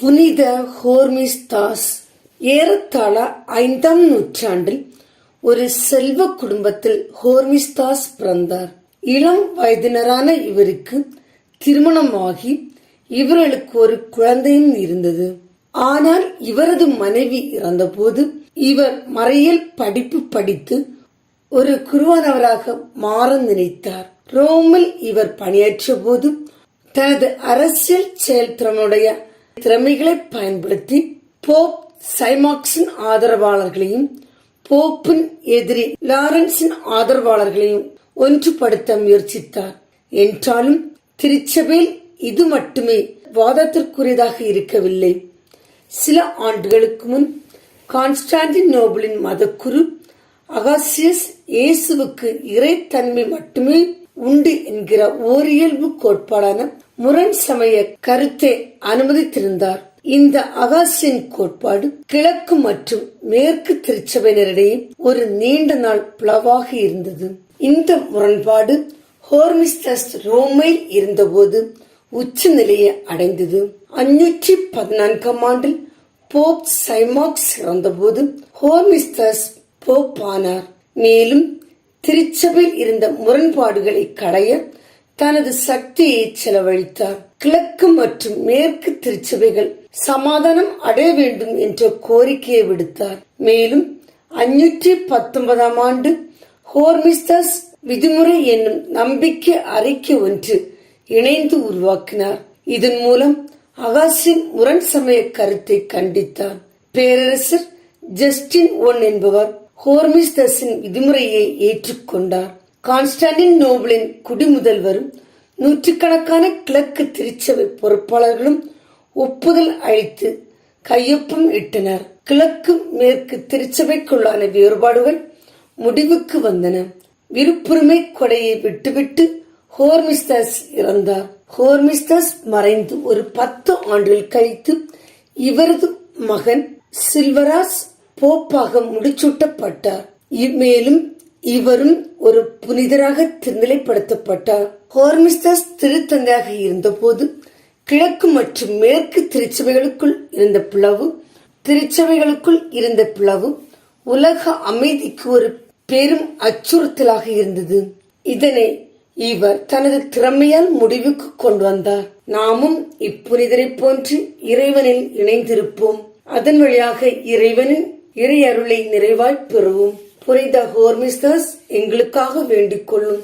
புனித ஹோர்மிஸ்தாஸ் ஏறத்தாழ ஐந்தாம் நூற்றாண்டில் ஒரு செல்வ குடும்பத்தில் ஹோர்மிஸ்தாஸ் பிறந்தார். இளம் வயதினரான இவருக்கு திருமணமாகி இவர்களுக்கு ஒரு குழந்தையும் இருந்தது. ஆனால் இவரது மனைவி இறந்தபோது இவர் மறையில் படிப்பு படித்து ஒரு குருவானவராக மாற நினைத்தார். ரோமில் இவர் பணியாற்றிய போது தனது அரசியல் செயல்திறனுடைய திறமைகளை பயன்படுத்தி போப் சைமாக்ஸின் ஆதரவாளர்களையும் போப்பின் எதிரி லாரன்ஸின் ஆதரவாளர்களையும் ஒன்றுபடுத்த முயற்சித்தார். என்றாலும் திருச்சபையில் இது மட்டுமே வாதத்திற்குரியதாக இருக்கவில்லை. சில ஆண்டுகளுக்கு முன் கான்ஸ்டாண்டின் நோபலின் மதக்குரு அகாசியஸ் இயேசுவுக்கு இறைத்தன்மை மட்டுமே உண்டு என்கிற ஓரியல்பு கோட்பாடான முரண் சமய கருத்தை அனுமதித்திருந்தார். இந்த அகாசியின் கோட்பாடு கிழக்கு மற்றும் மேற்கு திருச்சபையினரிடையே ஒரு நீண்ட நாள் பிளவாக இருந்தது. இந்த முரண்பாடு ஹோர்மிஸ்டஸ் ரோமை இருந்தபோது உச்ச நிலையை அடைந்தது. அஞ்சூற்றி பதினான்காம் ஆண்டில் போப் சைமாக்ஸ் இறந்தபோது ஹோர்மிஸ்டஸ் போப் ஆனார் மேலும் திருச்சபையில் இருந்த முரண்பாடுகளை களைய தனது சக்தியை செலவழித்தார் கிழக்கு மற்றும் மேற்கு திருச்சபைகள் சமாதானம் அடைய வேண்டும் என்ற கோரிக்கையை விடுத்தார். மேலும் அஞ்சூற்றி பத்தொன்பதாம் ஆண்டு ஹோர்மிஸ்டஸ் விதிமுறை என்னும் நம்பிக்கை அறிக்கை ஒன்று இணைந்து உருவாக்கினார். இதன் மூலம் அகாசின் முரண் சமய கருத்தை கண்டித்தார். பேரரசர் ஜஸ்டின் ஒன் என்பவர் ஹோர்மிஸ்தஸின் விதிமுறையை ஏற்றுக்கொண்டார். கான்ஸ்டாண்டின் நோபலின் குடிமுதல்வரும் நூற்றுக்கணக்கான கிழக்கு திருச்சபை பொறுப்பாளர்களும் ஒப்புதல் அளித்து கையொப்பம் இட்டனர். கிழக்கு மேற்கு திருச்சபைக்குள்ளான வேறுபாடுகள் முடிவுக்கு வந்தன. விருப்புரிமை கொடையை விட்டுவிட்டு ஹோர்மிஸ்தஸ் இறந்தார். ஹோர்மிஸ்தஸ் மறைந்து ஒரு பத்து ஆண்டுகள் கழித்து இவரது மகன் சில்வராஸ் போப்பாக முடிச்சூட்டப்பட்டார் மேலும் இவரும் ஒரு புனிதராக திருநிலைப்படுத்தப்பட்டார் ஹோர்மிஸ்தஸ் திருத்தந்தையாக இருந்தபோது கிழக்கு மற்றும் மேற்கு திருச்சபைகளுக்குள் இருந்த பிளவு திருச்சபைகளுக்குள் இருந்த பிளவு உலக அமைதிக்கு ஒரு பெரும் அச்சுறுத்தலாக இருந்தது. இதனை இவர் தனது திறமையால் முடிவுக்கு கொண்டு வந்தார். நாமும் இப்புனிதரை போன்று இறைவனில் இணைந்திருப்போம். அதன் வழியாக இறைவனின் இறை அருளை நிறைவாய் பெறுவோம். புனித ஹோர்மிஸ்தஸ் எங்களுக்காக வேண்டிக் கொள்ளும்.